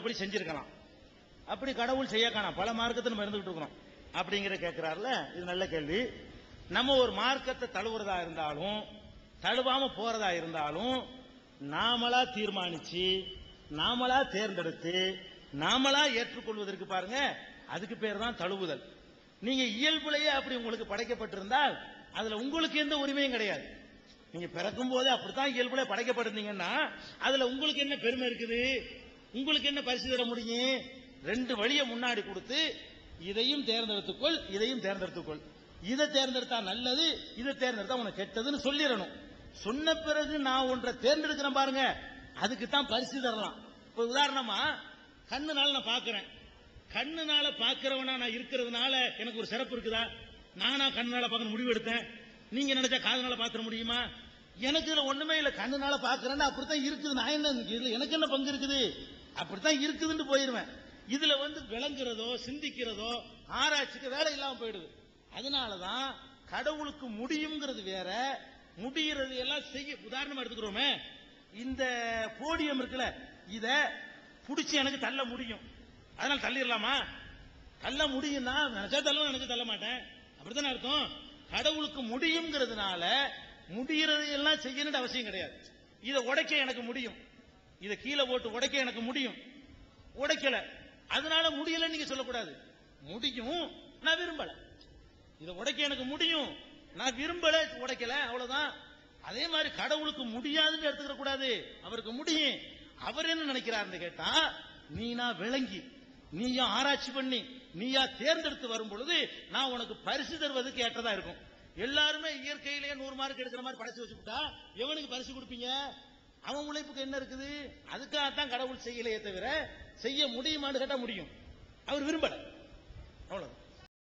அப்படி செஞ்சிருக்கலாம். அப்படி கடவுள் செய்ய காணாம் பல மார்க்கத்தை நம்ம இருந்துகிட்டு இருக்கிறோம் அப்படிங்கிற கேட்கிறாருல இது நல்ல கேள்வி. நம்ம ஒரு மார்க்கத்தை தழுவுறதா இருந்தாலும் தழுவாம போறதா இருந்தாலும் நாமளா தீர்மானிச்சு நாமளா தேர்ந்தெடுத்து நாமளா ஏற்றுக்கொள்வதற்கு பாருங்க அதுக்கு பேர் தான் தழுவுதல். நீங்க இயல்புலையே அப்படி உங்களுக்கு படைக்கப்பட்டிருந்தால் அதுல உங்களுக்கு எந்த உரிமையும் கிடையாது. நீங்க பிறக்கும் போதே அப்படித்தான் இயல்புல படைக்கப்பட்டிருந்தீங்கன்னா அதுல உங்களுக்கு என்ன பெருமை இருக்குது? உங்களுக்கு என்ன பரிசு தர முடியும்? ரெண்டு வழியை முன்னாடி கொடுத்து இதையும் தேர்ந்தெடுத்துக்கொள் இதையும் தேர்ந்தெடுத்துக்கொள். இதை தேர்ந்தெடுத்தா நல்லது இதை தேர்ந்தெடுத்தா உனக்கு கெட்டதுன்னு சொல்லிடணும். சொன்ன பிறகு நான் ஒன்றை தேர்ந்தெடுக்கிறேன் பாருங்க அதுக்கு தான் பரிசு தரலாம். இப்போ உதாரணமா கண்ணுனால நான் பாக்குறேன் கண்ணுனால பாக்குறவனா நான் இருக்கிறதுனால எனக்கு ஒரு சிறப்பு இருக்குதா? நானா கண்ணுனால பார்க்க முடிவு எடுத்தேன். நீங்க நினைச்சா காதுனால பாத்திர முடியுமா? எனக்கு இதுல ஒண்ணுமே இல்ல. கண்ணுனால பாக்குறேன்னா அப்படித்தான் இருக்குது. நான் என்ன இதுல எனக்கு என்ன பங்கு இருக்குது? அப்படித்தான் இருக்குதுன்னு போயிருவேன். இதுல வந்து விளங்குறதோ சிந்திக்கிறதோ ஆராய்ச்சிக்கு வேலை இல்லாம போயிடுது. அதனாலதான் கடவுளுக்கு முடியுங்கிறது வேற முடிகிறது எல்லாம் செய்ய உதாரணமா எடுத்துக்கிறோமே. இந்த போடியம் இருக்குல்ல இத புடிச்சு எனக்கு தள்ள முடியும். அதனால தள்ளிடலாமா? தள்ள முடியும்னா நினைச்சா தள்ள நினைச்சா தள்ள மாட்டேன். அப்படித்தானே அர்த்தம்? கடவுளுக்கு முடியுங்கிறதுனால முடியறது எல்லாம் செய்யணும்னு அவசியம் கிடையாது. இதை உடைக்க எனக்கு முடியும். இதை கீழே போட்டு உடைக்க எனக்கு முடியும். உடைக்கல. அதனால முடியல நீங்க சொல்லக்கூடாது. முடியும். நான் விரும்பல. இதை உடைக்க எனக்கு முடியும். நான் விரும்பல உடைக்கல அவ்வளவுதான். அதே மாதிரி கடவுளுக்கு முடியாதுன்னு எடுத்துக்கிற கூடாது. அவருக்கு முடியும். அவர் என்ன நினைக்கிறாருன்னு கேட்டா நீனா விளங்கி நீயா ஆராய்ச்சி பண்ணி நீயா தேர்ந்தெடுத்து வரும் பொழுது நான் உனக்கு பரிசு தருவதுக்கு ஏற்றதா இருக்கும். எல்லாருமே இயற்கையிலேயே நூறு மார்க் எடுக்கிற மாதிரி படைச்சு வச்சுக்கிட்டா எவனுக்கு பரிசு கொடுப்பீங்க? அவன் உழைப்புக்கு என்ன இருக்குது? அதுக்காகத்தான் கடவுள் செய்யலையே தவிர செய்ய முடியுமான்னு கேட்டா முடியும். அவர் விரும்பல. அவ்வளவு